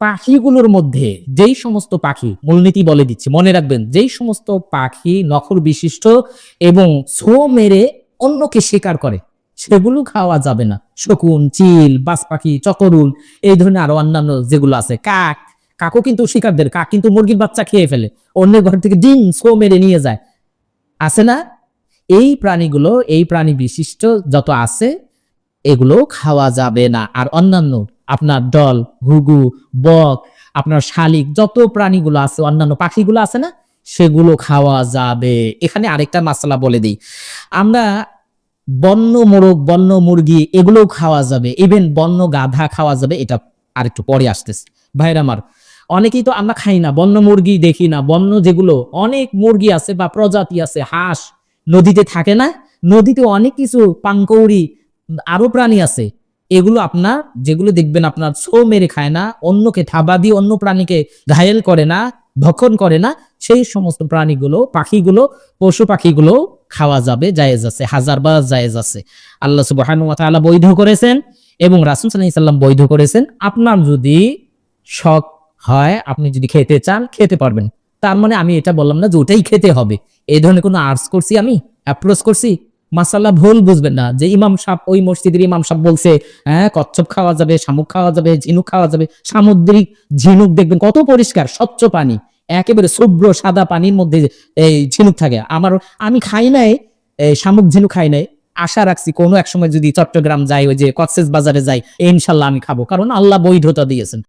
পাখিগুলোর মধ্যে যেই সমস্ত পাখি মূলনীতি বলে দিচ্ছি, মনে রাখবেন, যেই সমস্ত পাখি নখর বিশিষ্ট এবং ছো মেরে অন্যকে শিকার করে, সেগুলো খাওয়া যাবে না। শকুন, চিল, বাস পাখি, চকরুল, এই ধরনের আরও অন্যান্য যেগুলো আছে, কাক, কাকও কিন্তু শিকারদের, কাক কিন্তু মুরগির বাচ্চা খেয়ে ফেলে, অন্যের ঘর থেকে ডিম ছো মেরে নিয়ে যায়। আছে না? এই প্রাণীগুলো, এই প্রাণী বিশিষ্ট যত আছে এগুলো খাওয়া যাবে না। আর অন্যান্য আপনার দল, ঘুঘু, বক, আপনার শালিক, যত প্রাণীগুলো আছে, অন্যান্য পাখিগুলো আছে না, সেগুলো খাওয়া যাবে। এখানে আরেকটা মশলা বলে দিই। আমরা বন্য মোরগ, বন্য মুরগি, এগুলোও খাওয়া যাবে। ইভেন বন্য গাধা খাওয়া যাবে, এটা আরেকটু পরে আসতেছে। ভাইরা আমার, অনেকেই তো আমরা খাই না, বন্য মুরগি দেখি না। বন্য যেগুলো, অনেক মুরগি আছে বা প্রজাতি আছে, হাঁস, নদীতে থাকে না, নদীতে অনেক কিছু পাঙ্কৌরি আরও প্রাণী আছে। এগুলো আপনার, যেগুলো দেখবেন আপনার ছো মেরে খায় না, অন্যকে থাবা দিয়ে অন্য প্রাণীকে ঘায়েল করে না, ভক্ষণ করে না, সেই সমস্ত প্রাণীগুলো, পাখিগুলো, পশু পাখিগুলো খাওয়া যাবে, জায়েজ আছে, হাজার বার জায়েজ আছে। আল্লাহ তাআলা বৈধ করেছেন এবং রাসূল আলাইহি সাল্লাম বৈধ করেছেন। আপনার যদি শখ হয়, আপনি যদি খেতে চান, খেতে পারবেন। তার মানে আমি এটা বললাম না যে ওটাই খেতে হবে। এই ধরনের কোনো আর্টস করছি আমি অ্যাপ্রোচ করছি? মাসাল্লাহ ভুল বুঝবেন না। যে ইমাম সাহেব ওই মসজিদের ইমাম সাহেব বলছে হ্যাঁ কচ্ছপ খাওয়া যাবে, শামুক খাওয়া যাবে, ঝিনুক খাওয়া যাবে। সামুদ্রিক ঝিনুক দেখবেন কত পরিষ্কার, স্বচ্ছ পানি। একেবারে শুভ্র সাদা পানির মধ্যে এই ঝিনুক থাকে। আমার, আমি খাই নাই শামুক ঝিনুক খাই নাই। আশা রাখছি কোনো এক সময় যদি চট্টগ্রাম যাই, ওই যে কক্সেস বাজারে যাই, ইনশাল্লাহ আমি খাব। কারণ আল্লাহ বৈধতা দিয়েছেন।